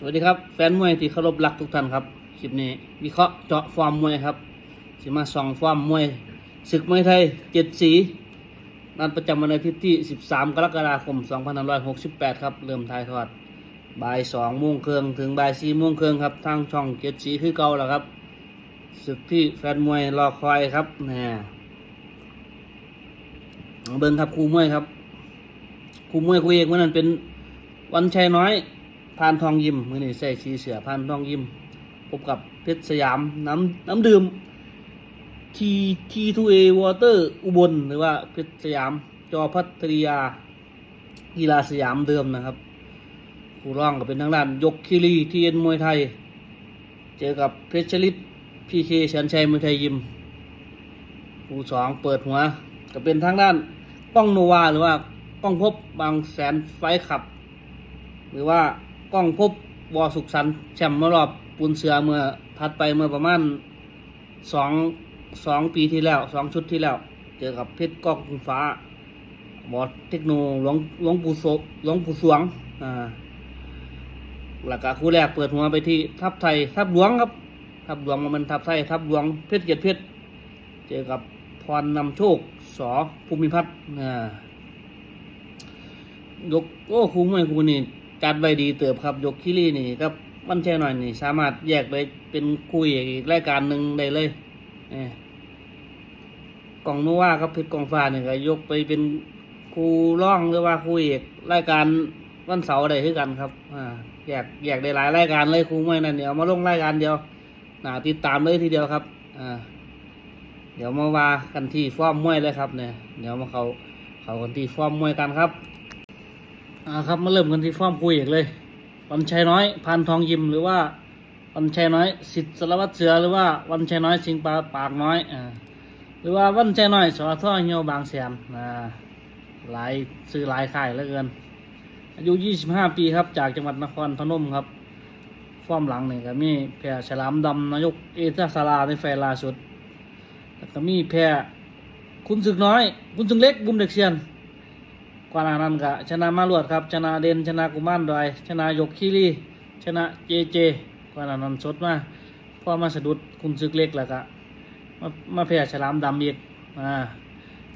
สวัสดีครับแฟนมวยที่เคารพรักทุกท่านครับคลิปนี้วิเคราะห์เจาะฟอร์มมวยครับสิมาส่องฟอร์มมวยศึกมวยไทยเจ็ดสีนัดประจำวันอาทิตย์ที่ 13 กรกฎาคม 2568 ครับ เริ่มถ่ายทอดบ่าย2โมงครึ่งถึงบ่าย4โมงครึ่งครับทางช่องเจ็ดสีคือเก่าแล้วครับศึกที่แฟนมวยรอคอยครับแหน่เบิ้งครับครูมวยครับครูมวยครูเอกวันนั้นเป็นวันชัยน้อย พานทองยิมมือนี่ใส่สีเสือพานทองยิม พบกับเพชรสยามน้ำน้ำดื่มทีทีทูเอวอเตอร์อุบลหรือว่าเพชรสยาม จอพัทริยากีฬาสยามเดิมนะครับผู้ร้องก็เป็นทางด้านยกคิรีทีเอ็นมวยไทย เจอกับเพชรชลิตพีเคชันชัยมวยไทยยิมผู้สองเปิดหัว ก็เป็นทางด้านป้องโนวาหรือว่าป้องพบบางแสนไฟขับ หรือว่า กล้องพบวอสุขสันแชมป์มื่อรอบปูนเสือเมื่อถัดไปเมื่อประมาณสองสองปีที่แล้วสองชุดที่แล้ว เจอกับเพชรก้องคุณฟ้า บอสเทคโนหลวงหลวงปู่โสหลวงปู่สวงอ่าหลักกาคู่แรกเปิดหัวไปที่ทัพไทยทัพหลวงครับ ทัพหลวงมันทัพไทยทัพหลวงเพชรเกียรติเพชรเจอกับพรนำโชคสอภูมิพัฒน์อ่ายกโอ้ครูมวยครูนี่ จัดไว้ดีเติบครับยกคิรีนี่ครับมันแช่หน่อยนี่ สามารถแยกไปเป็นคุยอีกรายการหนึ่งได้เลยเอ้กล่องโนวาครับเพชรกองฟ้านี่ก็ยกไปเป็นครูร่องหรือว่าครูเอกรายการวันเสาร์ได้คือกันครับ อ่าแยกแยกได้หลายรายการเลยครูมวยนั่นเดี๋ยวมาลงรายการเดียวหนาติดตามเลยทีเดียวครับ อ่า เดี๋ยวมาว่ากันที่ฟอร์มมวยเลยครับเนี่ย เดี๋ยวมาเขาเขากันที่ฟอร์มมวยกันครับ อ่าครับมาเริ่มกันที่ฟอร์มคุยอีกเลยวันชัยน้อยพันทองยิมหรือว่าวันชัยน้อยสิทธิ์สารวัตรเสือหรือว่าวันชัยน้อยสิงปาปากน้อยอ่าหรือว่าวันชัยน้อยสอท่อเหี่ยวบางแสนอ่าหลายซื้อหลายค่ายเหลือเกิน อายุ 25 ปีครับ จากจังหวัดนครพนมครับฟอร์มหลังนี่ก็มีแพรฉลามดำนายกเอตาสาราในไฟล่าสุดแล้วก็มีแพรคุณศึกน้อย คุณศึกเล็กบุมเด็กเซียน กว่านานั้นก็ชนะมาลวดครับ ชนะเด่นชนะกุมารดอย ชนะยกคีรีชนะเจเจกว่านานั้นสดมาพอมาสะดุดคุณศึกเล็กแล้วก็มามาแพ้ฉลามดำอีกอ่า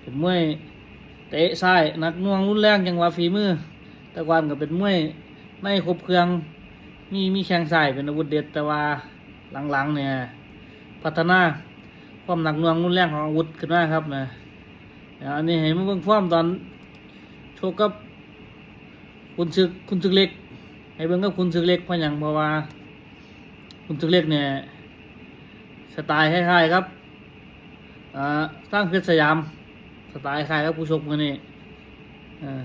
เป็นมวยเตะซ้ายนักน่วงรุนแรงจังหวะฝีมือแต่ก่อนก็เป็นมวยในครบเครื่องมีมีแข้งซ้ายเป็นอาวุธเด็ดแต่ว่าหลังๆเนี่ยพัฒนาความหนักน่วงรุนแรงของอาวุธขึ้นมาครับนะอันนี้ให้มาเบิ่งฟอร์มตอน ชกกับคุณซึกคุณซึกเล็กให้เบิ่งกับคุณซึกเล็กเพราะหยังเพราะว่า คุณซึกเล็กเนี่ยสไตล์คล้ายๆครับอ่าสร้างเพชรสยาม สไตล์คล้ายกับผู้ชกมือนี่อ่า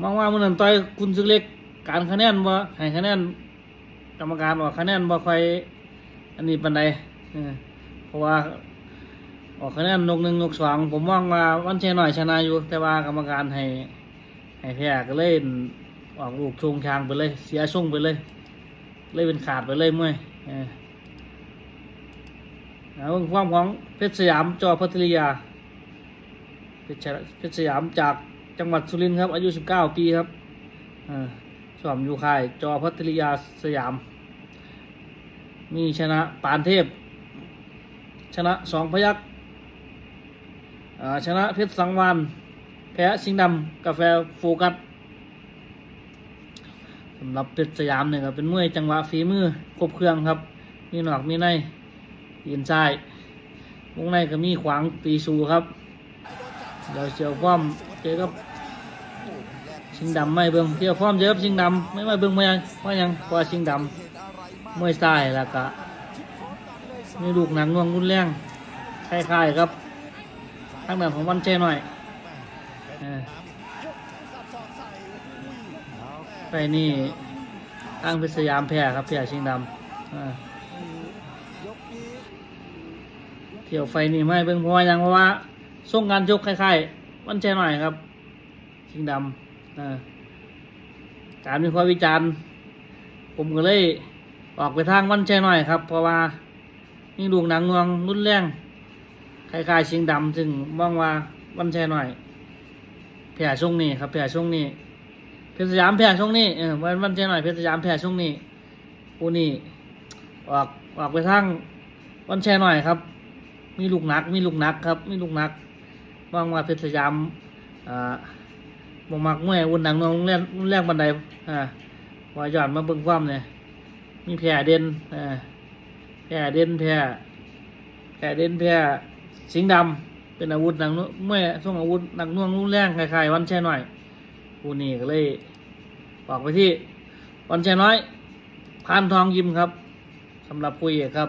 มองว่ามันนั่นต่อยคุณซึกเล็ก การคะแนนบ่ให้คะแนนกรรมการว่าคะแนนบ่ค่อยอันนี้ปานใดเออเพราะว่า ออกคะแนนนกหนึ่งนกสองผมมองว่าวันเชยหน่อยชนะอยู่แต่ว่ากรรมการให้ให้แพ้ก็เลยออกลูกชงชางไปเลย เสียช่งไปเลย เลยเป็นขาดไปเลยเมื่อยเออแล้วความของเพชรสยามจอพัทริยาเพชรเพชรสยามจากจังหวัดสุรินทร์ครับอายุ 19 ปีครับอ่าสอมอยู่ค่ายจอพัทริยาสยาม มีชนะปานเทพ ชนะสองพยักอ่า ชนะเพชรสังวานแพ้สิงดำกาแฟโฟกัสสำหรับเพชรสยามเนี่ยก็เป็นมวยจังหวะฝีมือครบเครื่องครับ มีหนอกมีในยินซ้ายวงในก็มีขวางตีสูครับเดี๋ยวเชียวฟ้อมเจอกับสิงดำไม่เบิ่งเชียวฟ้อมเจอกับสิงดำไม่ไม่เบิ่งไม่ยังเพราะยังเพราะว่าสิงดำมวยซ้ายแล้วก็มีลูกหนังน่วงรุนแรงคล้ายๆครับ ทางด้านของวันเจหน่อยเออไปนี่ตั้งเพชรสยามแพ้ครับแพ้ชิงดำอ่าเที่ยวไฟนี่ไม่เบิ่งเพราะว่าหยังเพราะว่าส่งการยกคล้ายๆวันเจหน่อยครับ ชิงดำอ่าการมีความวิจารณ์ผมก็เลยออกไปทางวันใจหน่อยครับ เพราะว่านี่ดวงหนังเมืองรุนแรง คล้ายๆชิงดำซึ่งมองว่าวันใจหน่อยแผ่ช่วงนี้ครับแผ่ช่วงนี้เพชรสยามแพ้ช่วงนี้เออวันวันแช่หน่อยเพชรสยามแพ้ช่วงนี้กูนี่ออกออกไปทางวันแช่หน่อยครับ มีลูกนัก มีลูกนักครับ มีลูกนักวางว่าเพชรสยามอ่าบ่มักมวยอุ่นหนังนองแรงแรงบันไดอ่าว่าย้อนมาเบิ่งความเนี่ยมีแพ้เด่นอ่าแพ้เด่นแพ้แพ้เด่นแพ้ สิงดำเป็นอาวุธหนังนวมวยส่งอาวุธหนักน่วงรุ่นแรงคล้ายๆวันแช่หน่อยกูนี่ก็เลยบอกไปที่วันแช่น้อยพานทองยิมครับสำหรับคุยครับ